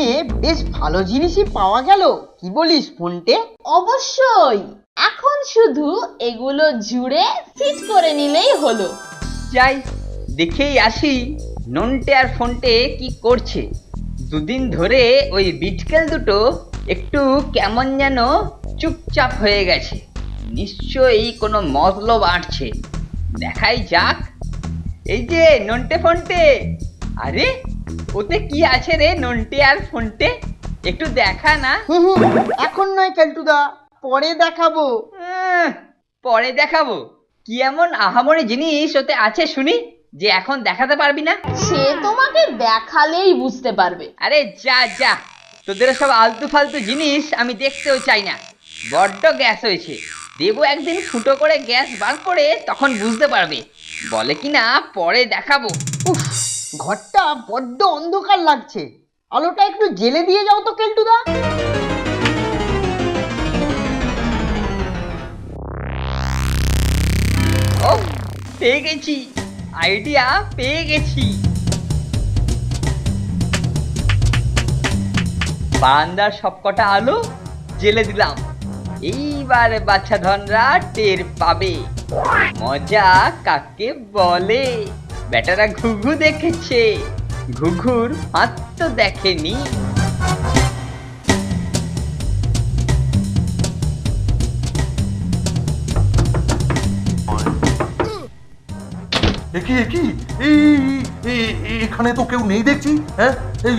দোকানে বেশ ভালো জিনিসই পাওয়া গেল। কি বলিস ফোনটে? অবশ্যই। এখন শুধু এগুলো জুড়ে ফিট করে নিলেই হলো। যাই দেখেই আসি ননটে আর ফোনটে কি করছে। দুদিন ধরে ওই বিটকেল দুটো একটু কেমন যেন চুপচাপ হয়ে গেছে। নিশ্চয়ই কোনো মতলব আঁটছে। দেখাই যাক। এই যে নন্টে ফোনটে। আরে ওতে কি আছে রে? নন্টে আর ফোনটে? একটু দেখা না? হুম হুম। এখন নয় কেলটুদা পরে দেখাবো। আহ, পরে দেখাবো। কি এমন আহামরি জিনিস ওতে আছে শুনি যে এখন দেখাতে পারবি না? সে তোমাকে দেখালেই বুঝতে পারবে। আরে যা যা। তোদের সব আলতু ফালতু জিনিস আমি দেখতেও চাই না। বড্ড গ্যাস হয়েছে। দেবো একদিন ফুটো করে গ্যাস বার করে তখন বুঝতে পারবে। বলে কি না পরে দেখাবো। উফ ঘরটা বড্ড অন্ধকার লাগছে। আলোটা একটু জেলে দিয়ে যাও তো, কেলটুদা। ও পেয়ে গেছি। আইডিয়া পেয়ে গেছি। বারান্দার সবকটা আলো জেলে দিলাম। এইবার বাচ্চা ধনরা টের পাবে। মজা কাকে বলে? বেটারা ঘুঘু দেখেছে। ঘুঘুর হাত তো দেখেনি। একি একি এই, এই- এই- এখানে তো কেউ নেই দেখছি হ্যাঁ? এই,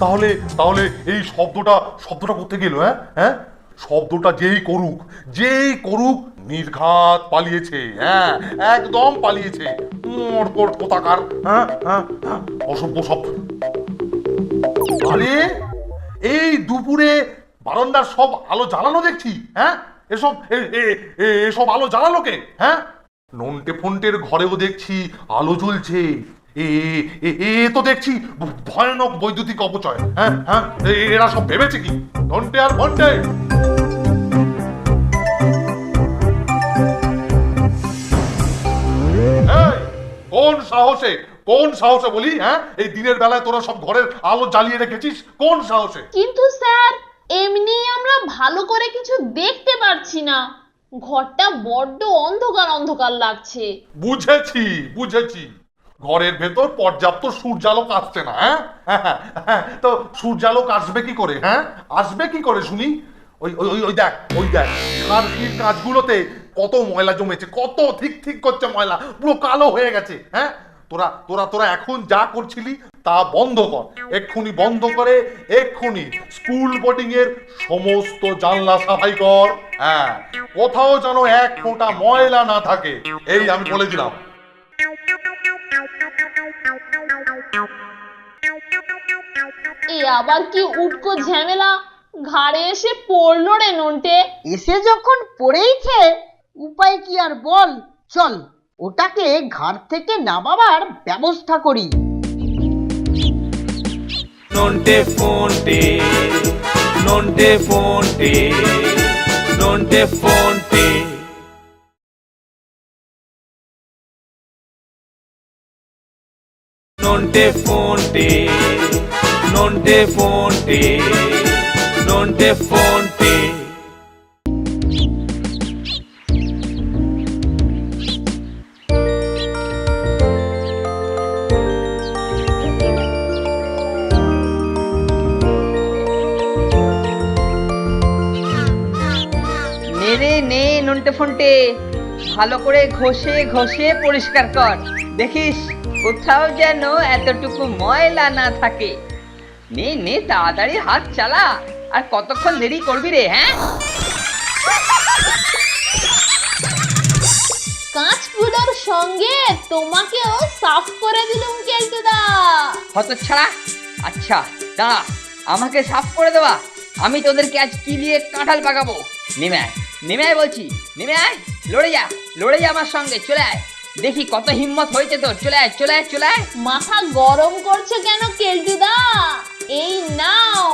তাহলে তাহলে এই শব্দটা শব্দটা করতে গেল হ্যাঁ? হ্যাঁ? শব্দটা যেই করুক যেই করুক, নির্ঘাত পালিয়েছে হ্যাঁ? একদম পালিয়েছে। মোটকোট কোথাকার হ্যাঁ হ্যাঁ হ্যাঁ। অসভ্য সব। আরে এই দুপুরে বারান্দার সব আলো জ্বালানো দেখছি হ্যাঁ? এসব এ- এ- এ- এসব আলো জ্বালানো কে হ্যাঁ? নন্টে ফন্টের ঘরেও দেখছি আলো জ্বলছে। এ এ- তো দেখছি ভয়ানক বৈদ্যুতিক অপচয় হ্যাঁ হ্যাঁ? এরা সব ভেবেছে কি? নন্টে আর ফন্টে। কোন সাহসে কোন সাহসে বলি হ্যাঁ? এই দিনের বেলায় তোরা সব ঘরের আলো জ্বালিয়ে রেখেছিস কোন সাহসে? কিন্তু স্যার এমনি আমরা ভালো করে কিছু দেখতে পারছি না। ঘরটা বড্ড অন্ধকার অন্ধকার লাগছে। বুঝেছি বুঝেছি। ঘরের ভেতর পর্যাপ্ত সূর্যালোক আসছে না হ্যাঁ? হ্যাঁ, হ্যাঁ, তো সূর্যালোক আসবে কি করে হ্যাঁ? আসবে কি করে শুনি? ওই ওই ওই- দেখ ওই দেখ কাজগুলোতে কত ময়লা জমেছে কত ঠিক ঠিক করছে ময়লা পুরো কালো হয়ে গেছে হ্যাঁ? তোরা তোরা তোরা এখন যা করছিলি তা বন্ধ কর এক্ষুনি বন্ধ করে এক্ষুনি স্কুল বোর্ডিং এর সমস্ত জানলা সাফাই কর হ্যাঁ? কোথাও যেন এক ফোঁটা ময়লা না থাকে এই আমি বলে দিলাম। এ আবার কি উটকো ঝামেলা? ঘাড়ে এসে পড়ল রে নন্টে। এসে যখন পড়েইছে উপায় কি আর বল? চল, ওটাকে ঘর থেকে নামাবার ব্যবস্থা করি। নন্টে ফোনটে নন্টে ফোনটে নন্টে ফোনটে। নন্টে ফোনটে নন্টে ফোনটে নন্টে ফোনটে। নে নন্টে ফন্টে ভালো করে ঘষে ঘষে পরিষ্কার কর। দেখিস কোথাও যেন এতটুকু ময়লা না থাকে। নে নে তাড়াতাড়ি হাত চালা। আর কতক্ষণ দেরি করবি রে হ্যাঁ? কাঁচগুলোর সঙ্গে তোমাকেও সাফ করে দিলুম কেলটুদা। হত ছাড়া আচ্ছা দাঁড়া আমাকে সাফ করে দেওয়া। আমি তোদেরকে আজ কি দিয়ে কাঁঠাল পাকাবো নেমে আয় নেমে আয় বলছি নেমে আয় লড়ে যা লড়ে যা আমার সঙ্গে চলে আয়। দেখি কত হিম্মত হয়েছে তোর চলে আয় চলে আয় চলে আয়। মাথা গরম করছ কেন কেলটুদা এই নাও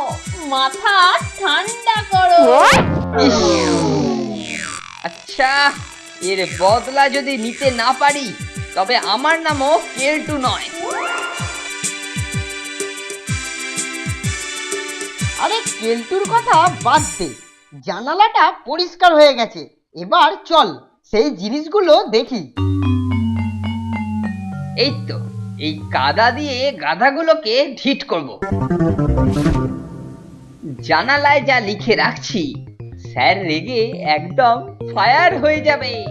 মাথা ঠান্ডা করো। আচ্ছা এর বদলা যদি নিতে না পারি তবে আমার নামও কেলটু নয়। আরে কেলটুর কথা বাদ দে। জানালাটা পরিষ্কার হয়ে গেছে। এবার চল, সেই জিনিসগুলো দেখি। এই তো, এই কাদা দিয়ে গাধাগুলোকে ঢিট করব। জানালায় যা লিখে রাখছি, স্যার রেগে একদম ফায়ার হয়ে যাবে।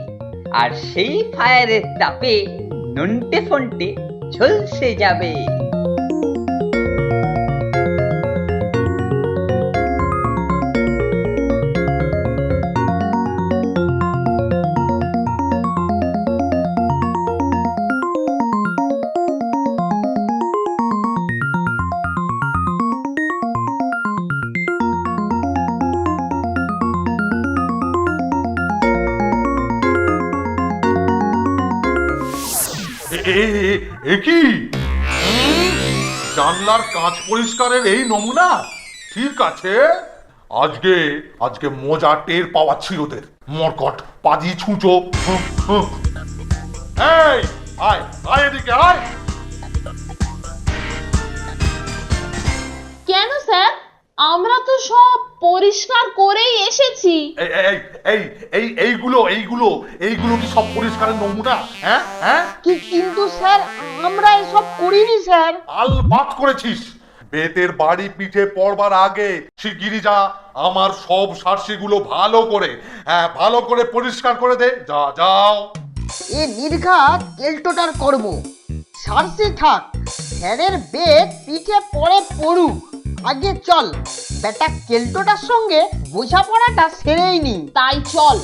আর সেই ফায়ারের তাপে নন্টে ফন্টে ঝলসে যাবে। এ- কি? জানলার কাঁচ পরিষ্কারের এই নমুনা? ঠিক আছে। আজকে আজকে মজা টের পাওয়াচ্ছি ওদের। মরকট, পাজি, ছুঁচো। এই, আয় আয় এদিকে, আয়। কেন স্যার? আমরা তো সব পরিষ্কার করেই এসেছি। এই এই এই এই এইগুলো এইগুলো এইগুলো কি সব পরিষ্কারের নমুনা? হ্যাঁ হ্যাঁ? কি কিন্তু স্যার আমরা এসব করিনি স্যার। আলবাত করেছিস। বেতের বাড়ি পিঠে পড়বার আগে শিগগিরি যা আমার সব সার্সিগুলো ভালো করে হ্যাঁ ভালো করে পরিষ্কার করে দে। যা যাও। এ নির্ঘাত কেল্টোটার কর্ম। সারসি থাক স্যারের বেদ পিঠে পড়ে পড়ুক। আগে চল। বেটা কেল্টোটার সঙ্গে বোঝাপড়াটা সেরেই নি তাই চল।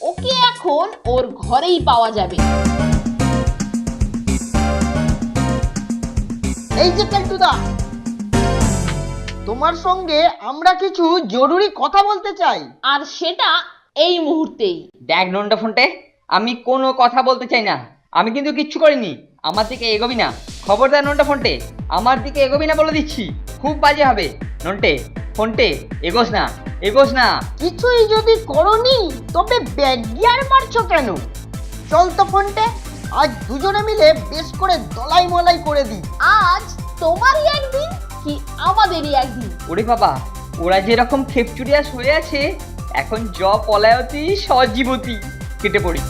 ওকে এখন ওর ঘরেই পাওয়া যাবে। এই যে কেল্টুদা। তোমার সঙ্গে আমরা কিছু জরুরি কথা বলতে চাই। আর সেটা এই মুহূর্তেই। দেখ নন্টে ফন্টে আমি কোনো কথা বলতে চাই না। আমি কিন্তু কিচ্ছু করিনি। আমার দিকে এগোবি না। খবর খবরদার নন্টে ফোনটে আমার দিকে এগোবি না বলে দিচ্ছি। খুব বাজে হবে। নন্টে ফোনটে এগোস না এগোস না। কিছুই যদি করনি তবে ব্যাগিয়ার মারছো কেন? চল তো ফোনটে আজ দুজনে মিলে বেশ করে দলাই মলাই করে দিই। আজ তোমারই একদিন কি আমাদেরই একদিন? ওরে বাবা ওরা যেরকম খেপচুরিয়া হয়ে আছে এখন জ পলায়তি সজীবতী কেটে পড়ি।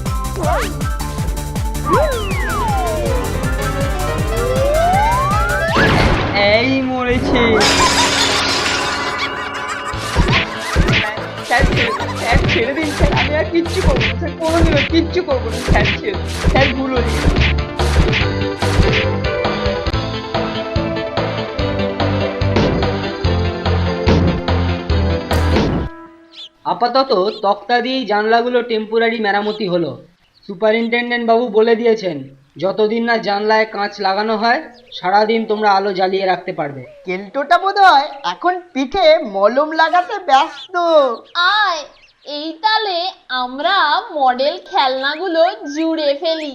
এই মরেছে। স্যার স্যার আমি আর কিচ্ছু করব কিচ্ছু করব না। স্যার স্যার আপাতত তক্তা দিয়েই জানলাগুলো টেম্পোরারি মেরামতি হলো। সুপারিনটেন্ডেন্ট বাবু বলে দিয়েছেন। যতদিন না জানলায় কাঁচ লাগানো হয় সারাদিন তোমরা আলো জ্বালিয়ে রাখতে পারবে। কেল্টোটা বোধ হয় এখন পিঠে মলম লাগাতে ব্যস্ত। আয় এই তালে আমরা মডেল খেলনাগুলো জুড়ে ফেলি।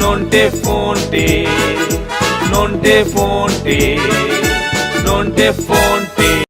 non te fonte, non te fonte, non te fonte.